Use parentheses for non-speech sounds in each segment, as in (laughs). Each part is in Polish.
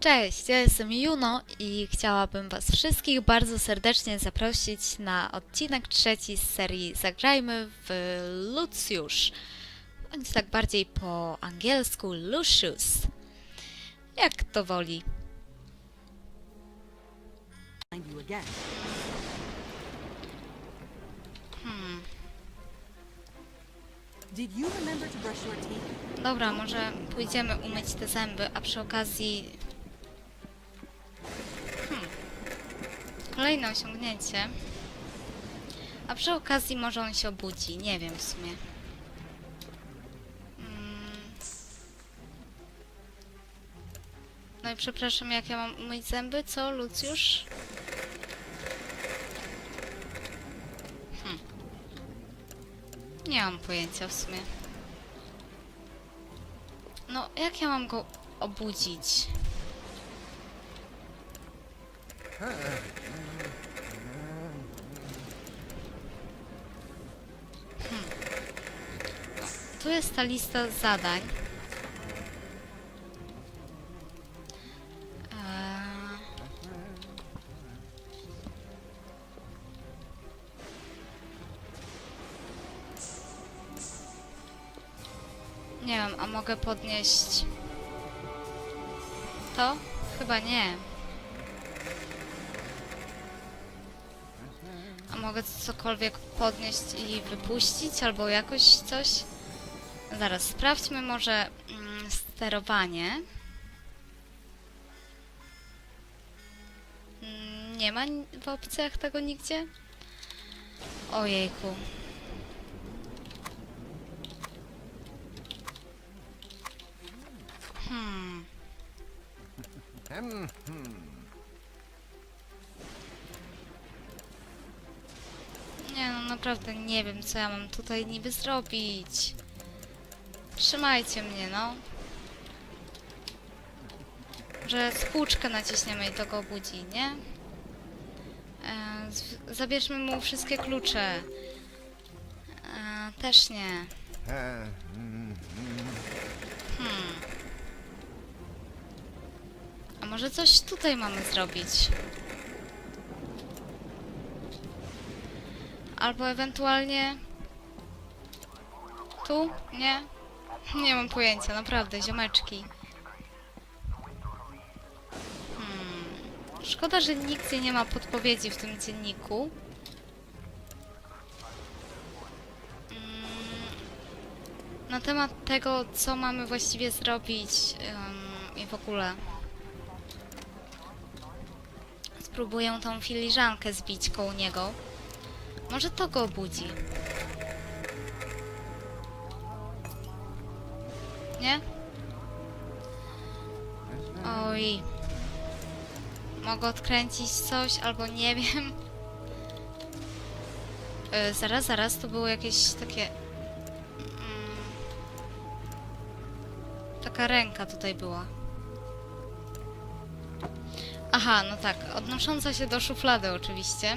Cześć, ja jestem Juno i chciałabym Was wszystkich bardzo serdecznie zaprosić na odcinek trzeci z serii Zagrajmy w Lucius. Bądź tak bardziej po angielsku Lucius. Jak to woli. teeth? Dobra, może pójdziemy umyć te zęby, a przy okazji... Kolejne osiągnięcie. A przy okazji może on się obudzi, nie wiem w sumie. Mm. No i przepraszam, jak ja mam umyć zęby? Co, Lucjusz? Hmm. Nie mam pojęcia w sumie. No, jak ja mam go obudzić? Tu jest ta lista zadań. Eee... Nie wiem, a mogę podnieść to? Chyba nie. A mogę cokolwiek podnieść i wypuścić, albo jakoś coś? Zaraz, sprawdźmy może mm, sterowanie. Mm, Nie ma w opcjach tego nigdzie? Ojejku. Hmm. Hmm, Nie no, naprawdę nie wiem, co ja mam tutaj niby zrobić. Trzymajcie mnie, no. Że spłuczkę naciśniemy i to go obudzi, nie? E, zabierzmy mu wszystkie klucze. E, też nie. Hmm. A może coś tutaj mamy zrobić? Albo ewentualnie... Tu? Nie? Nie mam pojęcia, naprawdę, ziomeczki. Hmm. Szkoda, że nigdzie nie ma podpowiedzi w tym dzienniku. Mm, na temat tego, co mamy właściwie zrobić ym, i w ogóle. Spróbuję tą filiżankę zbić koło niego. Może to go obudzi. Oj. Mogę odkręcić coś, albo nie wiem. E, zaraz, zaraz, to było jakieś takie... Mm, taka ręka tutaj była. Aha, no tak, odnosząca się do szuflady oczywiście.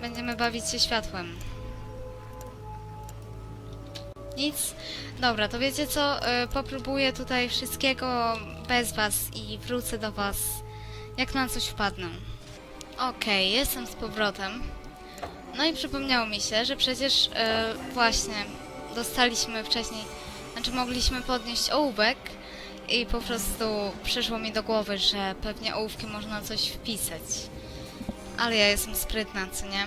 Będziemy bawić się światłem. Nic? Dobra, to wiecie co? Y, popróbuję tutaj wszystkiego bez was i wrócę do was, jak na coś wpadnę. Okej, jestem z powrotem. No i przypomniało mi się, że przecież e, właśnie dostaliśmy wcześniej, znaczy mogliśmy podnieść ołówek i po prostu przyszło mi do głowy, że pewnie ołówkiem można coś wpisać. Ale ja jestem sprytna, co nie?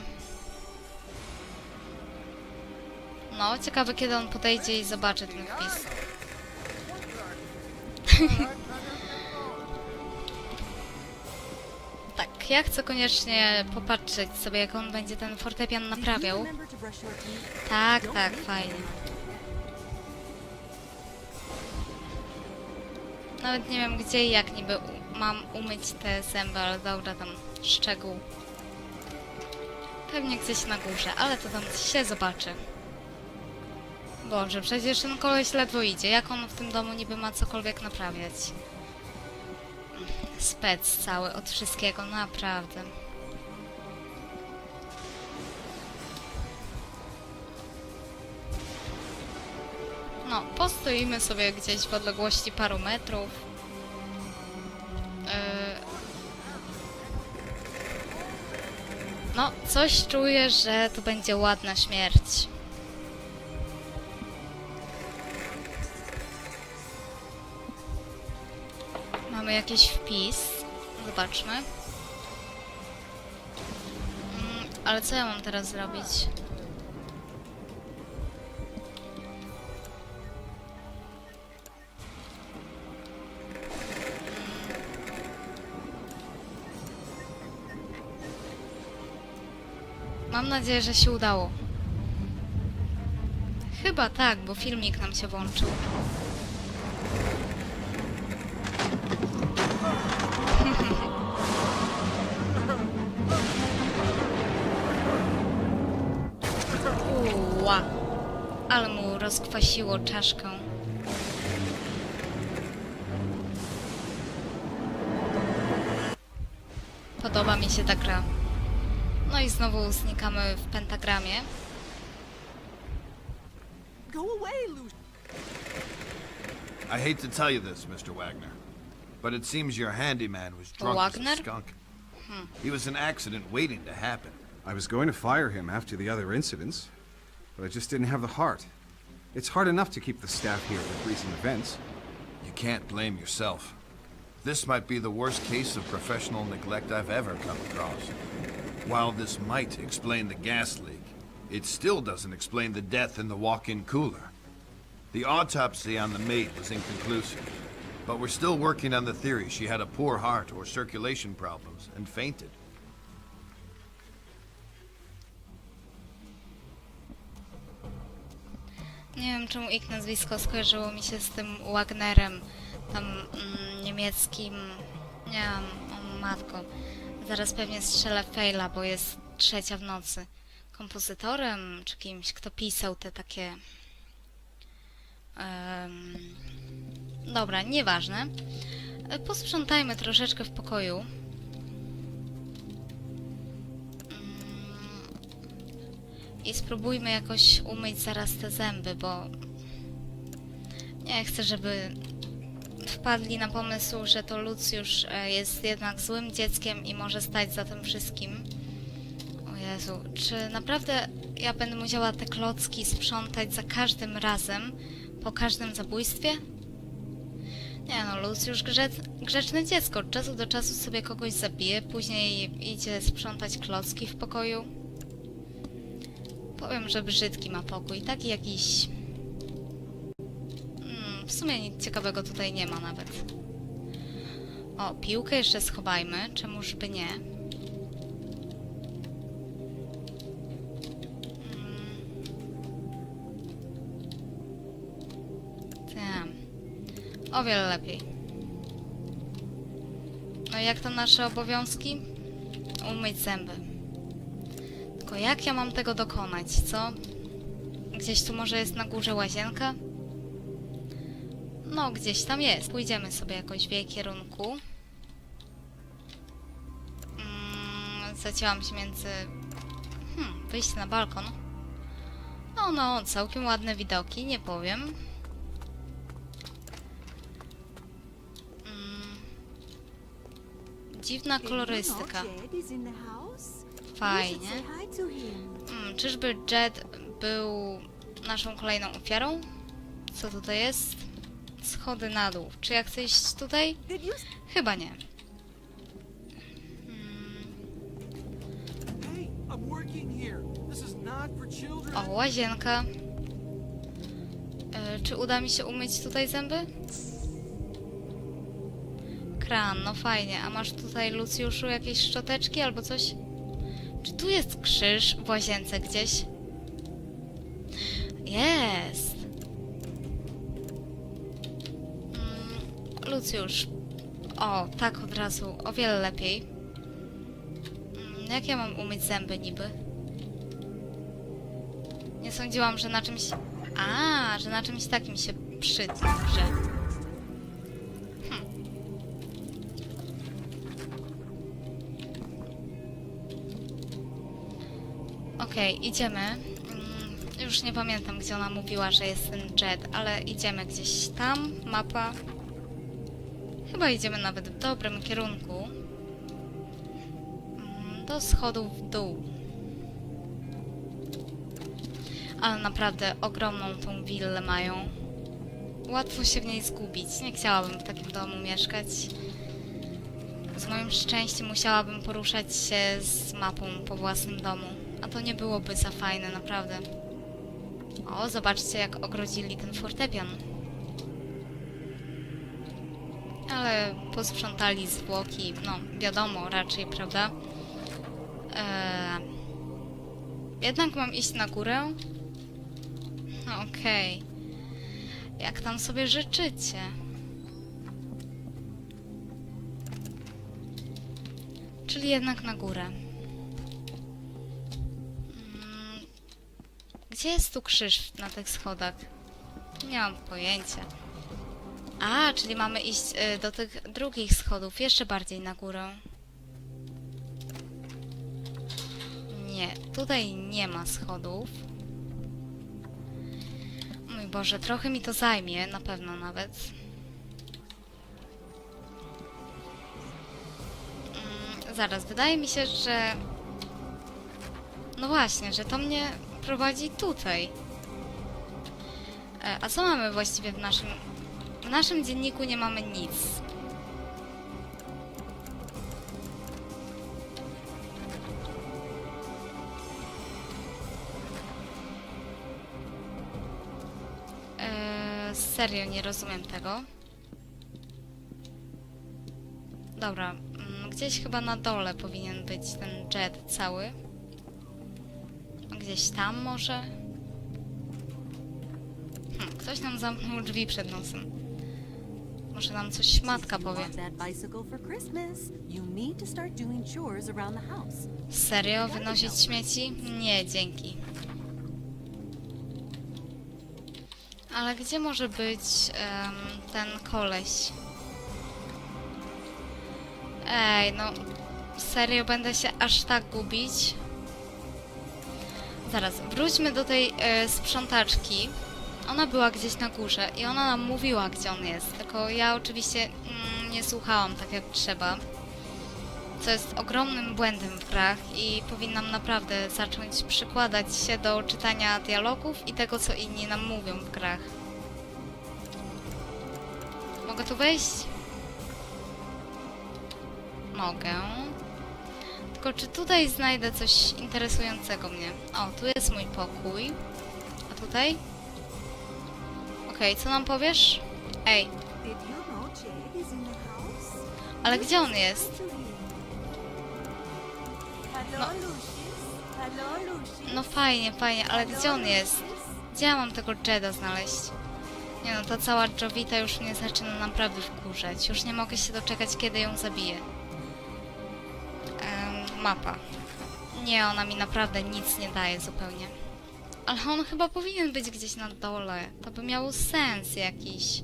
No, ciekawe kiedy on podejdzie i zobaczy ten wpis. (laughs) tak, ja chcę koniecznie popatrzeć sobie, jak on będzie ten fortepian naprawiał. Tak, tak, fajnie. Nawet nie wiem gdzie i jak niby mam umyć te zęby, ale dobra, tam szczegół. Pewnie gdzieś na górze, ale to tam się zobaczy. Boże, przecież ten koleś ledwo idzie. Jak on w tym domu niby ma cokolwiek naprawiać? Spec cały od wszystkiego, naprawdę. No, postoimy sobie gdzieś w odległości paru metrów. Yy... No, coś czuję, że to będzie ładna śmierć. Jakiś wpis. Zobaczmy. Mm, ale co ja mam teraz zrobić? Mam nadzieję, że się udało. Chyba tak, bo filmik nam się włączył. Rozkwasiło czaszkę. Podoba mi się ta gra. No i znowu znikamy w pentagramie. Go away. I hate to tell you this, Mr. Wagner, but it seems your handyman was drunk Wagner? as a skunk. He was an accident waiting to happen. I was going to fire him after the other incidents, but I just didn't have the heart. It's hard enough to keep the staff here with recent events. You can't blame yourself. This might be the worst case of professional neglect I've ever come across. While this might explain the gas leak, it still doesn't explain the death in the walk-in cooler. The autopsy on the maid was inconclusive, but we're still working on the theory she had a poor heart or circulation problems and fainted. Nie wiem czemu ich nazwisko skojarzyło mi się z tym Wagnerem, tam mm, niemieckim. Nie wiem, o matko. Zaraz pewnie strzelę faila, bo jest trzecia w nocy. Kompozytorem czy kimś, kto pisał te takie. em, Dobra, nieważne. Posprzątajmy troszeczkę w pokoju. I spróbujmy jakoś umyć zaraz te zęby, bo nie chcę, żeby wpadli na pomysł, że to Lucjusz e, jest jednak złym dzieckiem i może stać za tym wszystkim. O Jezu, czy naprawdę ja będę musiała te klocki sprzątać za każdym razem, po każdym zabójstwie? Nie no, Lucjusz grze grzeczne dziecko. Od czasu do czasu sobie kogoś zabije, później idzie sprzątać klocki w pokoju. Powiem, że brzydki ma pokój. Taki jakiś... Mm, w sumie nic ciekawego tutaj nie ma nawet. O, piłkę jeszcze schowajmy. Czemuż by nie? Mm. O wiele lepiej. No jak to nasze obowiązki? Umyć zęby. Tylko jak ja mam tego dokonać, co? Gdzieś tu może jest na górze łazienka? No, gdzieś tam jest. Pójdziemy sobie jakoś w jej kierunku. Mm, zacięłam się między... Hmm, wyjście na balkon. No, no, całkiem ładne widoki, nie powiem. Mm, dziwna kolorystyka. Fajnie. You should say hi to him. Mm, czyżby Jed był naszą kolejną ofiarą? Co tutaj jest? Schody na dół. Czy ja chcę iść tutaj? Chyba nie. Children. O, łazienka. E, czy uda mi się umyć tutaj zęby? Kran, no fajnie. A masz tutaj, Lucjuszu, jakieś szczoteczki albo coś? Czy tu jest krzyż w łazience gdzieś? Jest! Mm, Lucjusz. O, tak od razu. O wiele lepiej. Mm, jak ja mam umyć zęby niby? Nie sądziłam, że na czymś... A, że na czymś takim się przyda, Okej, idziemy. Mm, Już nie pamiętam, gdzie ona mówiła, że jest ten jet, ale idziemy gdzieś tam, mapa. Chyba idziemy nawet w dobrym kierunku. Mm, Do schodów w dół. Ale naprawdę ogromną tą willę mają. Łatwo się w niej zgubić. Nie chciałabym w takim domu mieszkać. Z moim szczęściem musiałabym poruszać się z mapą po własnym domu. A to nie byłoby za fajne, naprawdę. O, zobaczcie jak ogrodzili ten fortepian. Ale posprzątali zwłoki, no wiadomo raczej, prawda? Eee, jednak mam iść na górę? No, Okej. Jak tam sobie życzycie? Czyli jednak na górę. Gdzie jest tu krzyż na tych schodach? Nie mam pojęcia. A, czyli mamy iść y, do tych drugich schodów, jeszcze bardziej na górę. Nie, tutaj nie ma schodów. Mój Boże, trochę mi to zajmie, na pewno nawet. Mm, zaraz, wydaje mi się, że... No właśnie, że to mnie prowadzi tutaj. E, a co mamy właściwie w naszym... W naszym dzienniku nie mamy nic. Eee, serio, nie rozumiem tego. Dobra, mm, gdzieś chyba na dole powinien być ten jet cały. Gdzieś tam może? Hm, ktoś nam zamknął drzwi przed nosem. Może nam coś matka powie. Serio? Wynosić śmieci? Nie, dzięki. Ale gdzie może być em, ten koleś? Ej, no serio będę się aż tak gubić? Zaraz, wróćmy do tej e, sprzątaczki. Ona była gdzieś na górze i ona nam mówiła, gdzie on jest. Tylko ja oczywiście mm, nie słuchałam tak jak trzeba co jest ogromnym błędem w grach i powinnam naprawdę zacząć przykładać się do czytania dialogów i tego, co inni nam mówią w grach. Mogę tu wejść? Mogę. Tylko czy tutaj znajdę coś interesującego mnie? O, tu jest mój pokój. A tutaj? Okej, co nam powiesz? Ej, ale gdzie on jest? Lucius. No fajnie, fajnie, ale gdzie on jest? Gdzie ja mam tego Jeda znaleźć? Nie no, ta cała Jovita już mnie zaczyna naprawdę wkurzać. Już nie mogę się doczekać, kiedy ją zabiję. Mapa. Nie, ona mi naprawdę nic nie daje zupełnie. Ale on chyba powinien być gdzieś na dole. To by miało sens jakiś.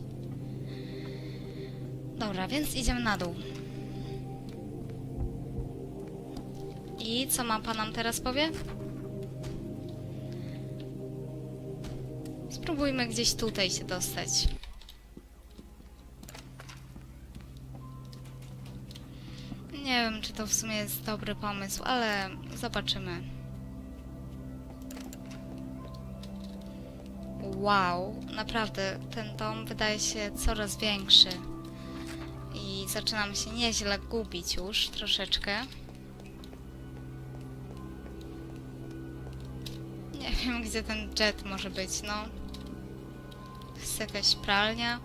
Dobra, więc idziemy na dół. I co mapa nam teraz powie? Spróbujmy gdzieś tutaj się dostać. Nie wiem, czy to w sumie jest dobry pomysł, ale zobaczymy. Wow, naprawdę ten dom wydaje się coraz większy. I zaczynam się nieźle gubić już troszeczkę. Nie (laughs) wiem, gdzie ten jet może być, no. Jest jakaś pralnia.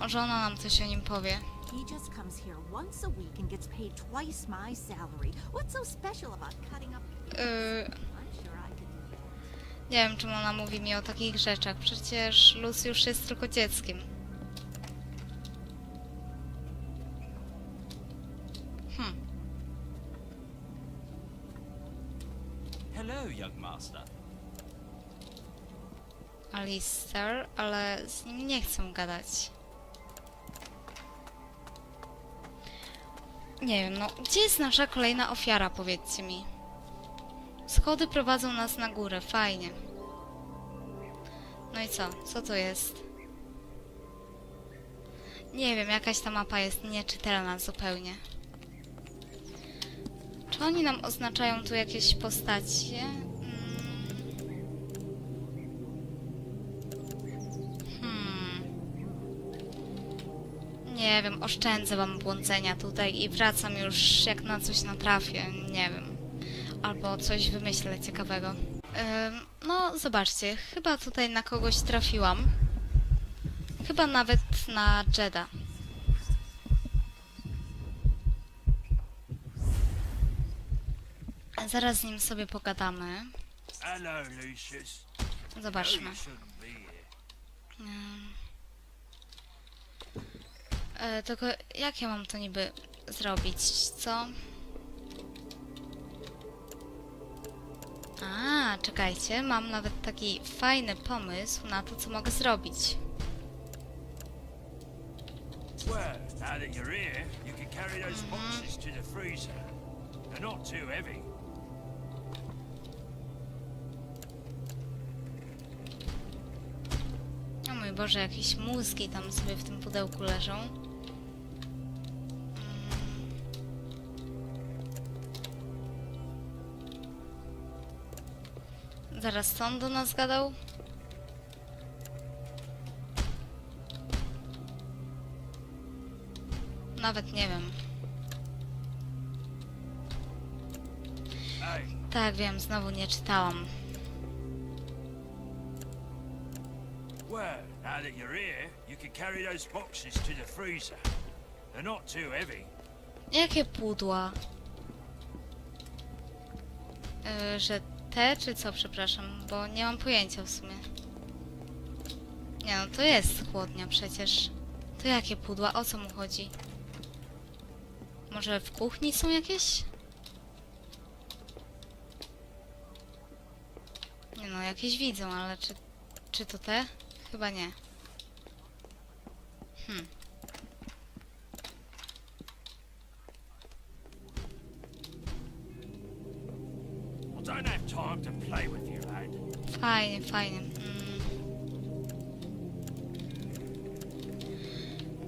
Może ona nam coś o nim powie. He just comes here once a week and gets paid twice my salary. What's so special about cutting up? Yy, I'm sure I could do it. nie wiem, czemu ona mówi mi o takich rzeczach. Przecież Lucius jest tylko dzieckiem. Hmm. Hello, young master. Alistair, ale z nim nie chcę gadać. Nie wiem, no, gdzie jest nasza kolejna ofiara, powiedzcie mi. Schody prowadzą nas na górę, fajnie. No i co? Co to jest? Nie wiem, jakaś ta mapa jest nieczytelna zupełnie. Czy oni nam oznaczają tu jakieś postacie? Nie wiem, oszczędzę wam błądzenia tutaj i wracam już jak na coś natrafię, nie wiem. Albo coś wymyślę ciekawego. Ym, no, zobaczcie, chyba tutaj na kogoś trafiłam. Chyba nawet na Jeda. Zaraz z nim sobie pogadamy. Zobaczmy. Be here. E, tylko jak ja mam to niby zrobić, co? A, czekajcie, mam nawet taki fajny pomysł na to, co mogę zrobić. Well, now that you're here, you can carry those boxes to the freezer. They're not too heavy. O mój Boże, jakieś mózgi tam sobie w tym pudełku leżą. Zaraz on do nas gadał? Nawet nie wiem. Tak, wiem, znowu nie czytałam. well, now that you're here, you can carry those boxes to the freezer. They're not too heavy. Jakie pudła? Yy, że te, czy co, przepraszam, bo nie mam pojęcia w sumie. Nie no, to jest chłodnia przecież. To jakie pudła? O co mu chodzi? Może w kuchni są jakieś? Nie no, jakieś widzę, ale czy, czy to te? Chyba nie. Hmm. Fajnie, fajnie. Mm.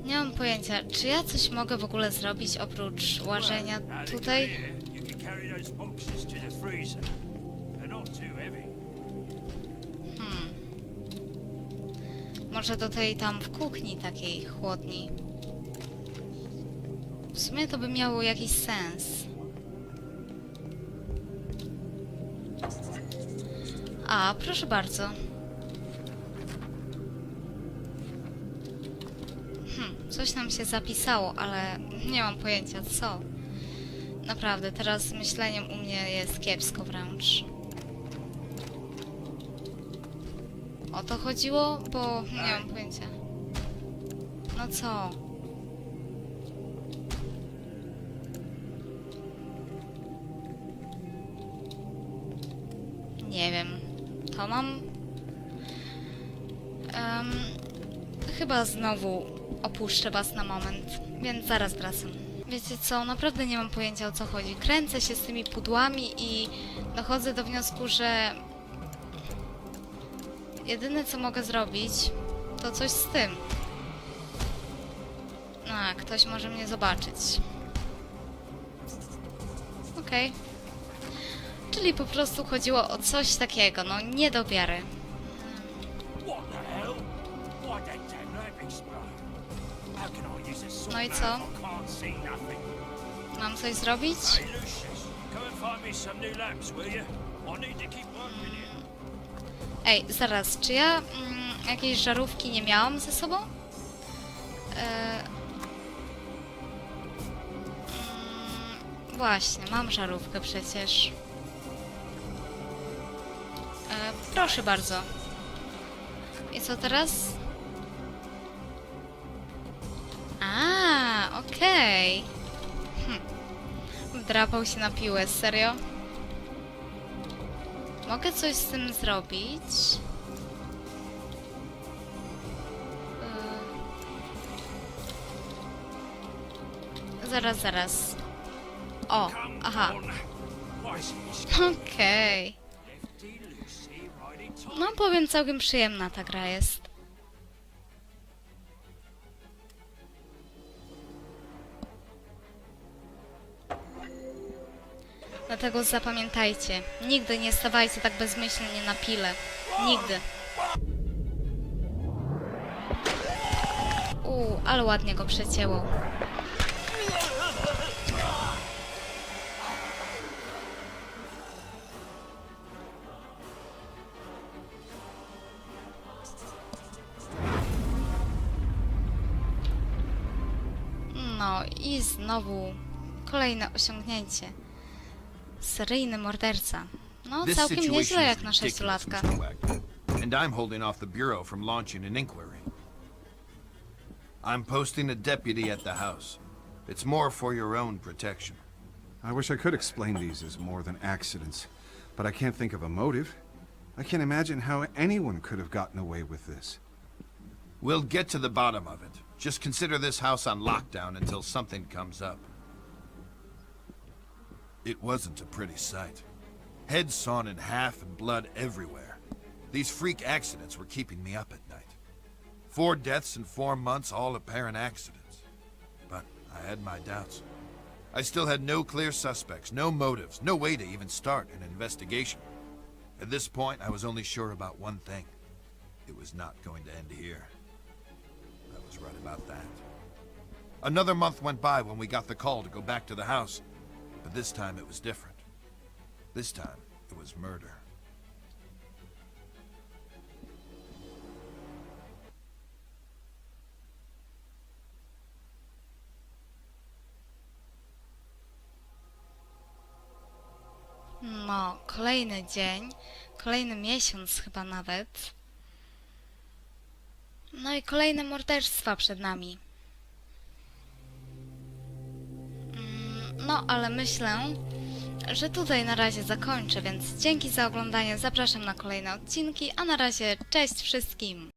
Nie mam pojęcia, czy ja coś mogę w ogóle zrobić oprócz łażenia tutaj? heavy. Może do tej tam w kuchni takiej chłodni. W sumie to by miało jakiś sens. Proszę bardzo. Hmm, coś nam się zapisało, ale nie mam pojęcia co. Naprawdę, teraz z myśleniem u mnie jest kiepsko wręcz. O to chodziło? Bo nie mam pojęcia. No co? To mam. Em, chyba znowu opuszczę was na moment, więc zaraz wracam. Wiecie co, naprawdę nie mam pojęcia o co chodzi. Kręcę się z tymi pudłami i dochodzę do wniosku, że Jedyne co mogę zrobić, to coś z tym. A, ktoś może mnie zobaczyć. Okej. Czyli po prostu chodziło o coś takiego, no nie do wiary. No i co? Mam coś zrobić? Here. Ej, zaraz, czy ja mm, żarówki nie miałam ze sobą? E... Mm, właśnie, mam żarówkę przecież. Proszę bardzo. I co teraz? A, okej. Hm. Wdrapał się na piłę, serio? Mogę coś z tym zrobić? Yy. Zaraz, zaraz. O, aha. Okej. Time. No powiem, całkiem przyjemna ta gra jest. Dlatego zapamiętajcie, nigdy nie stawajcie tak bezmyślnie na pile. Nigdy. Uuu, ale ładnie go przecięło. I znowu kolejne osiągnięcie. Seryjny morderca. No, całkiem nieźle jak na sześciolatka. And I'm holding off the Bureau from launching an inquiry. I'm posting a deputy at the house. It's more for your own protection. I wish I could explain these as more than accidents, but I can't think of a motive. I can't imagine how anyone could have gotten away with this. We'll get to the bottom of it. Just consider this house on lockdown until something comes up. It wasn't a pretty sight. Heads sawn in half and blood everywhere. These freak accidents were keeping me up at night. Four deaths in four months, all apparent accidents. But I had my doubts. I still had no clear suspects, no motives, no way to even start an investigation. At this point, I was only sure about one thing. It was not going to end here. Right about that. Another month went by when we got the call to go back to the house, but this time it was different. This time it was murder. No, kolejny dzień, kolejny miesiąc chyba nawet. No i kolejne morderstwa przed nami. Mm, No, ale myślę, że tutaj na razie zakończę, więc dzięki za oglądanie, zapraszam na kolejne odcinki, a na razie cześć wszystkim!